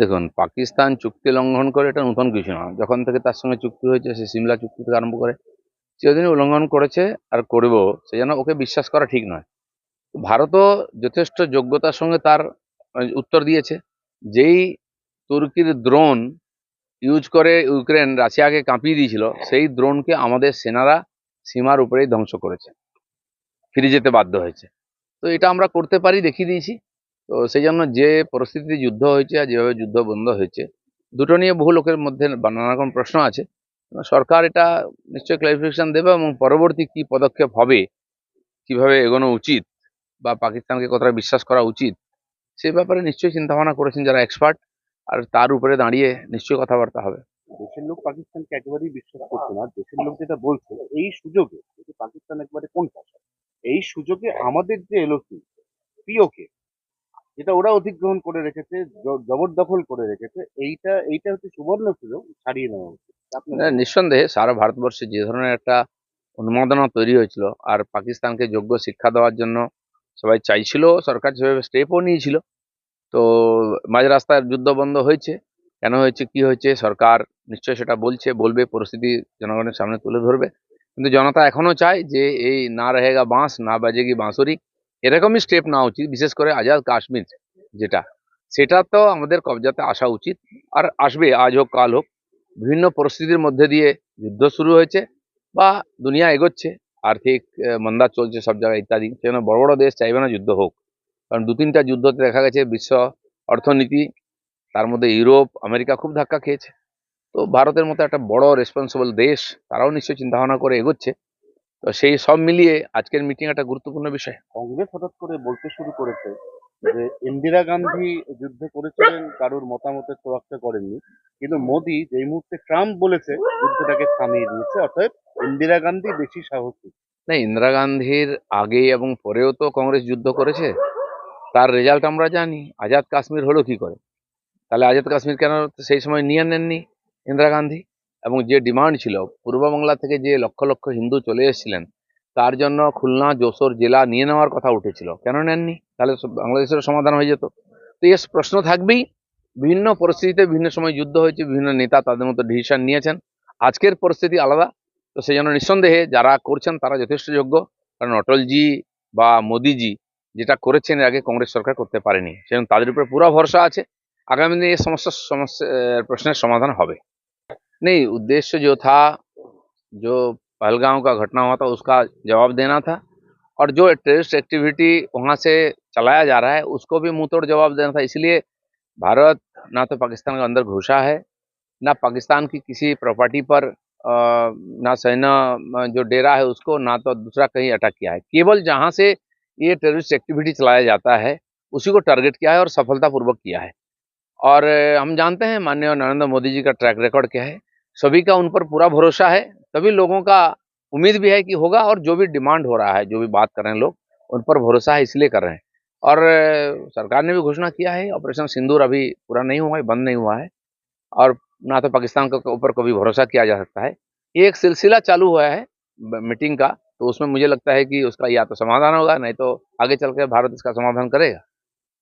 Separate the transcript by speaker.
Speaker 1: দেখুন, পাকিস্তান চুক্তি লঙ্ঘন করে এটা নতুন কিছু না যখন থেকে তার সঙ্গে চুক্তি হয়েছে, সে সিমলা চুক্তি থেকে আরম্ভ করে, চিরদিনই উল্লঙ্ঘন করেছে আর করব, সে যেন ওকে বিশ্বাস করা ঠিক নয়। ভারতও যথেষ্ট যোগ্যতার সঙ্গে তার উত্তর দিয়েছে। যেই তুর্কির দ্রোণ ইউজ করে ইউক্রেন রাশিয়াকে কাঁপিয়ে দিয়েছিল, সেই দ্রোণকে আমাদের সেনারা সীমার উপরেই ধ্বংস করেছে, ফিরে যেতে বাধ্য হয়েছে। তো এটা আমরা করতে পারি, দেখিয়ে দিয়েছি। তো সেই জন্য যে পরিস্থিতিতে যুদ্ধ হয়েছে আর যেভাবে যুদ্ধ বন্ধ হয়েছে, দুটো নিয়ে বহু লোকের মধ্যে নানা রকম প্রশ্ন আছে। সরকার এটা নিশ্চয়ই ক্লারিফিকেশন দেবে এবং পরবর্তী কি পদক্ষেপ হবে, কীভাবে এগোনো উচিত বা পাকিস্তানকে কতটা বিশ্বাস করা উচিত, সে ব্যাপারে নিশ্চয়ই চিন্তা ভাবনা করেছেন যারা এক্সপার্ট আর তার উপরে দাঁড়িয়ে নিশ্চয়ই কথাবার্তা হবে।
Speaker 2: দেশের লোক পাকিস্তানকে একেবারেই বিশ্বাস করছে না। দেশের লোক যেটা বলছে, এই সুযোগে পাকিস্তান একবারে কোন এই সুযোগে আমাদের যে এলওসি পিওকে যেটা ওরা অধিগ্রহণ করে রেখেছে জবরদখল করে রেখেছে, এইটা এইটা হচ্ছে সুবর্ণ সুযোগ ছাড়িয়ে নেওয়া উচিত।
Speaker 1: নিঃসন্দেহে সারা ভারতবর্ষে যে ধরনের একটা উন্মাদনা তৈরি হয়েছিল আর পাকিস্তানকে যোগ্য শিক্ষা দেওয়ার জন্য সবাই চাইছিল, সরকার সেভাবে স্টেপও নিয়েছিল, তো মাঝ রাস্তায় যুদ্ধ বন্ধ হয়েছে। কেন হয়েছে, কি হয়েছে, সরকার নিশ্চয়ই সেটা বলছে, বলবে, পরিস্থিতি জনগণের সামনে তুলে ধরবে। কিন্তু জনতা এখনও চায় যে এই না রহেগা বাঁশ, না বাজেগি বাঁশুরি এরকমই স্টেপ নেওয়া উচিত, বিশেষ করে আজাদ কাশ্মীর যেটা, সেটা তো আমাদের কবজাতে আসা উচিত। আর আসবে, আজ হোক, কাল হোক, বিভিন্ন পরিস্থিতির মধ্যে দিয়ে যুদ্ধ শুরু হয়েছে বা দুনিয়া এগোচ্ছে, আর্থিক মন্দা চলছে সব জায়গায়, ইত্যাদি। সেজন্য বড় বড় দেশ চাইবে না যুদ্ধ হোক। কারণ দু তিনটা যুদ্ধতে দেখা গেছে, বিশ্ব অর্থনীতি, তার মধ্যে ইউরোপ, আমেরিকা খুব ধাক্কা খেয়েছে। তো ভারতের মতো একটা বড় রেসপন্সিবল দেশ, তারাও নিশ্চয়ই চিন্তা ভাবনা করে এগোচ্ছে। তো সেই সব মিলিয়ে আজকের মিটিং একটা গুরুত্বপূর্ণ বিষয়।
Speaker 2: কংগ্রেস হঠাৎ করে বলতে শুরু করেছে যে ইন্দিরা গান্ধী যুদ্ধ করেছিলেন কারোর মতামতের তোয়াক্কা করেননি। কিন্তু মোদী যেই মুহূর্তে ট্রাম্প বলেছে যুদ্ধটাকে থামিয়ে দিয়েছে অর্থাৎ ইন্দিরা গান্ধী বেশি সাহসী।
Speaker 1: না ইন্দিরা গান্ধীর আগে এবং পরেও তো কংগ্রেস যুদ্ধ করেছে। তার রেজাল্ট আমরা জানি। আজাদ কাশ্মীর হলো কি করে? তাহলে আজাদ কাশ্মীর কেন সেই সময় নিয়ে নেননি ইন্দিরা গান্ধী? এবং যে ডিমান্ড ছিল পূর্ববাংলা থেকে যে লক্ষ লক্ষ হিন্দু চলে এসেছিলেন, তার জন্য খুলনা, যশোর জেলা নিয়ে নেওয়ার কথা উঠেছিল। কেন নেননি? তাহলে বাংলাদেশের সমাধান হয়ে যেত। তো এই প্রশ্ন থাকবেই। বিভিন্ন পরিস্থিতিতে বিভিন্ন সময় যুদ্ধ হয়েছে, বিভিন্ন নেতা তাদের মতো ডিসিশন নিয়েছেন। আজকের পরিস্থিতি আলাদা। তো সেই জন্য নিঃসন্দেহে যারা করছেন, তারা যথেষ্ট যোগ্য। কারণ অটলজি বা মোদিজি যেটা করেছেন আগে কংগ্রেস সরকার করতে পারেনি। সেজন্য তাদের উপরে পুরো ভরসা আছে। আগামী দিনে এই সমস্যার সমস্যা প্রশ্নের সমাধান হবে। नहीं, उद्देश्य जो था, जो पहलगांव का घटना हुआ था, उसका जवाब देना था। और जो टेररिस्ट एक्टिविटी वहाँ से चलाया जा रहा है, उसको भी मुँह तोड़ जवाब देना था। इसलिए भारत ना तो पाकिस्तान के अंदर घुसा है, ना पाकिस्तान की किसी प्रॉपर्टी पर ना सेना जो डेरा है उसको, ना तो दूसरा कहीं अटैक किया है। केवल जहाँ से ये टेररिस्ट एक्टिविटी चलाया जाता है, उसी को टारगेट किया है और सफलतापूर्वक किया है। और हम जानते हैं, माननीय नरेंद्र मोदी जी का ट्रैक रिकॉर्ड क्या है? सभी का उन पर पूरा भरोसा है सभी लोगों का उम्मीद भी है कि होगा और जो भी डिमांड हो रहा है, जो भी बात कर रहे हैं लोग, उन पर भरोसा है, इसलिए कर रहे हैं। और सरकार ने भी घोषणा किया है, ऑपरेशन सिंदूर अभी पूरा नहीं हुआ है, बंद नहीं हुआ है, और ना तो पाकिस्तान के ऊपर कभी भरोसा किया जा सकता है। ये एक सिलसिला चालू हुआ है मीटिंग का तो उसमें मुझे लगता है कि उसका या तो समाधान होगा, नहीं तो आगे चल के भारत इसका समाधान करेगा।